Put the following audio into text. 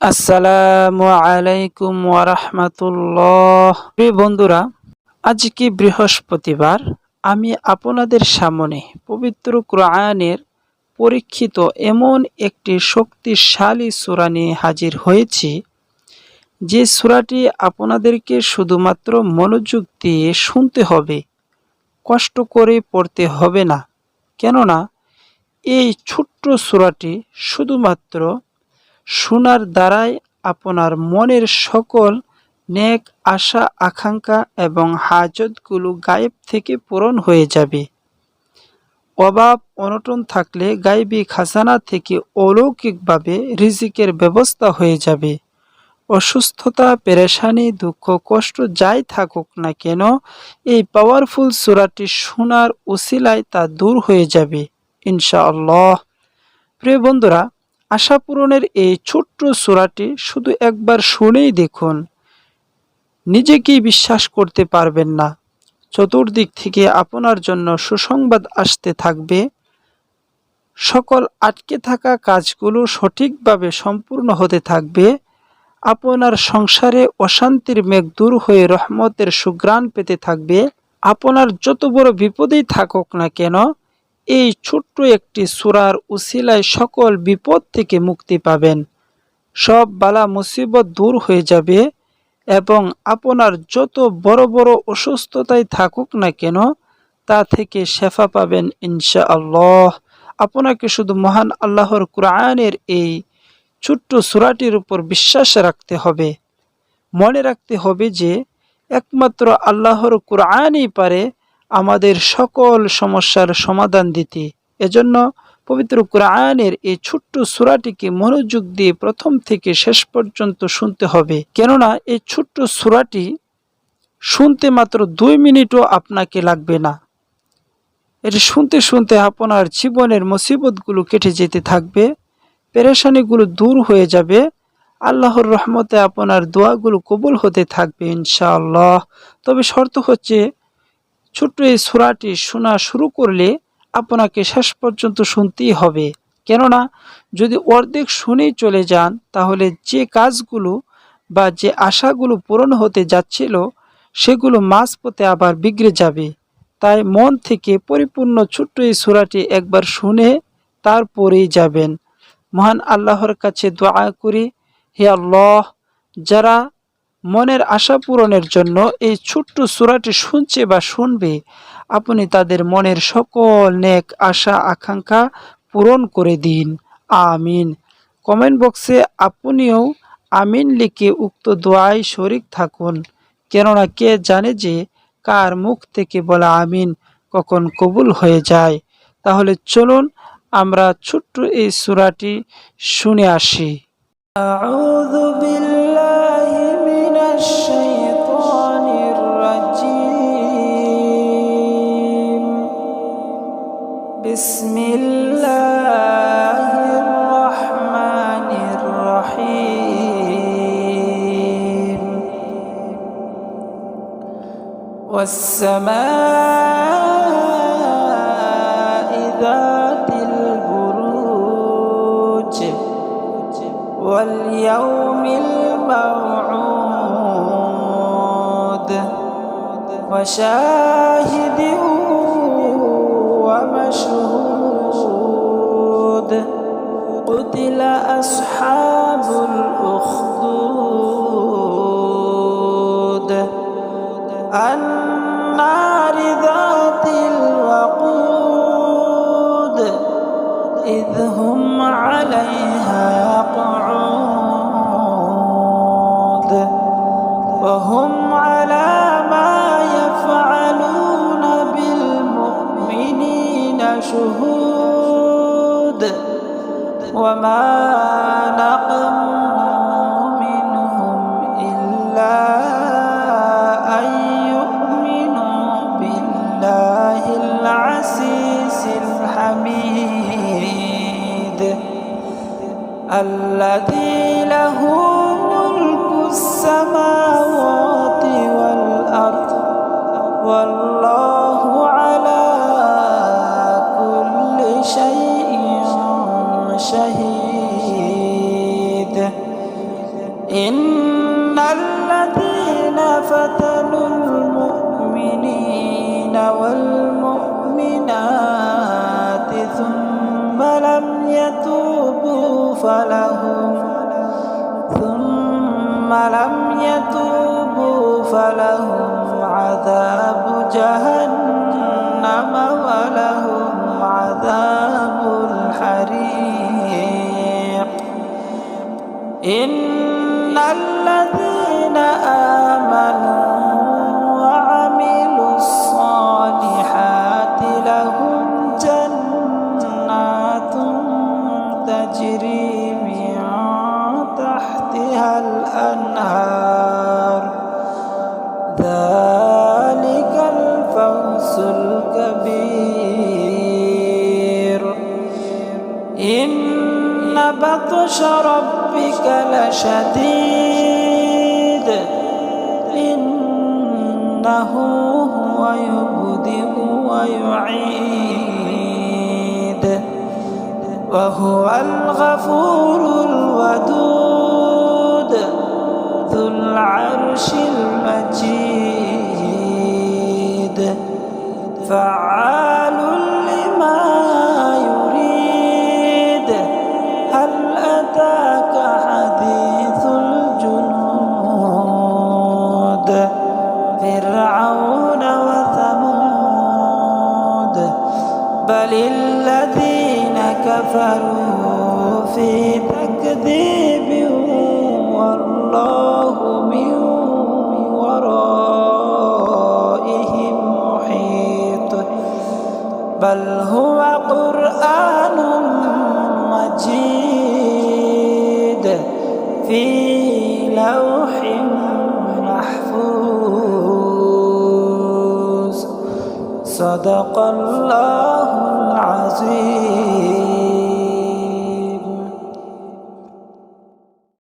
আসসালামু আলাইকুম ওয়ারহমাতুল্লাহ। প্রিয় বন্ধুরা, আজকে বৃহস্পতিবার, আমি আপনাদের সামনে পবিত্র কোরআনের পরীক্ষিত এমন একটি শক্তিশালী সূরা নিয়ে হাজির হয়েছি। যে সূরাটি আপনাদেরকে শুধুমাত্র মনোযোগ দিয়ে শুনতে হবে, কষ্ট করে পড়তে হবে না। কেননা, এই ছোট্ট সূরাটি শুধুমাত্র শোনার দ্বারাই আপনার মনের সকল নেক আশা, আকাঙ্ক্ষা এবং হাজতগুলো গায়েব থেকে পূরণ হয়ে যাবে। অভাব, অনটন থাকলে গায়েবী খাজানা থেকে অলৌকিকভাবে রিজিকের ব্যবস্থা হয়ে যাবে। অসুস্থতা, পেরেশানি, দুঃখ, কষ্ট যাই থাকুক না কেন, এই পাওয়ারফুল সুরাটি শোনার উসিলায় তা দূর হয়ে যাবে, ইনশাআল্লাহ। প্রিয় বন্ধুরা আশা পূরণের এই ছোট্ট সুরাটি শুধু একবার শুনেই দেখুন। নিজেকেই বিশ্বাস করতে পারবেন না। চতুর্দিক থেকে আপনার জন্য সুসংবাদ আসতে থাকবে। সকল আটকে থাকা কাজগুলো সঠিকভাবে সম্পূর্ণ হতে থাকবে। আপনার সংসারে অশান্তির মেঘ দূর হয়ে রহমতের সুগ্রাণ পেতে থাকবে। আপনার যত বড় বিপদেই থাকুক না কেন এই ছোট্ট একটি সুরার উসিলায় সকল বিপদ থেকে মুক্তি পাবেন। সব বালা মুসিবত দূর হয়ে যাবে এবং আপনার যত বড় বড় অসুস্থতায় থাকুক না কেন, তা থেকে শেফা পাবেন ইনশা আল্লাহ আপনাকে শুধু মহান আল্লাহর কোরআনের এই ছোট্ট সুরাটির উপর বিশ্বাস রাখতে হবে। মনে রাখতে হবে যে একমাত্র আল্লাহর কোরআনই পারে আমাদের সকল সমস্যার সমাধান দিতে। এজন্য পবিত্র কোরআনের এই ছোট্ট সুরাটিকে মনোযোগ দিয়ে প্রথম থেকে শেষ পর্যন্ত শুনতে হবে। কেননা এই ছোট্ট সুরাটি শুনতে মাত্র দুই মিনিটও আপনাকে লাগবে না। এটি শুনতে শুনতে আপনার জীবনের মুসিবতগুলো কেটে যেতে থাকবে, পেরেশানিগুলো দূর হয়ে যাবে, আল্লাহর রহমতে আপনার দোয়াগুলো কবুল হতে থাকবে ইনশাআল্লাহ। তবে শর্ত হচ্ছে ছোট্ট এই সুরাটি শোনা শুরু করলে আপনাকে শেষ পর্যন্ত শুনতেই হবে। কেননা, যদি অর্ধেক শুনেই চলে যান, তাহলে যে কাজগুলো বা যে আশাগুলো পূরণ হতে যাচ্ছিল, সেগুলো মাঝপথে আবার বিগড়ে যাবে। তাই মন থেকে পরিপূর্ণ ছোট্ট এই সুরাটি একবার শুনে তারপরেই যাবেন। মহান আল্লাহর কাছে দোয়া করি, হে আল্লাহ, যারা মনের আশা পূরণের জন্য এই ছোট্ট সুরাটি শুনছে বা শুনবে, আপনি তাদের মনের সকল নেক আশা আকাঙ্ক্ষা পূরণ করে দিন। আমিন। কমেন্ট বক্সে আপনিও আমিন লিখে উক্ত দোয়ায় শরিক থাকুন, কেননা কে জানে যে কার মুখ থেকে বলা আমিন কখন কবুল হয়ে যায়। তাহলে চলুন আমরা ছোট্ট এই সুরাটি শুনে আসি। আউযু বিল্লাহি الشيطان الرجيم. بسم الله الرحمن الرحيم. والسماء ذات البروج. واليوم وشاهد ومشهود. قتل أصحاب الأخدود. النار ذات الوقود. إذ هم عليها قعود. وهم على شهود وما نقموا منهم إلا أن يؤمنوا بالله العزيز الحميد الذي إن الذين فتنوا المؤمنين والمؤمنات ثم لم يتوبوا فلهم ثم لم يتوبوا فلهم عذاب جهنم ولهم عذاب الحريق. إن الذين آمنوا وعملوا الصالحات لهم جنات تجري من تحتها الأنهار ذلك الفوز الكبير إن بطش ربك لشديد. إنه هو يبدئ ويعيد. وهو الغفور الودود. ذو العرش المجيد. فعال فرعون وثمود بل الذين كفروا في تكذيب والله من ورائهم محيط بل هو صدق الله العظيم.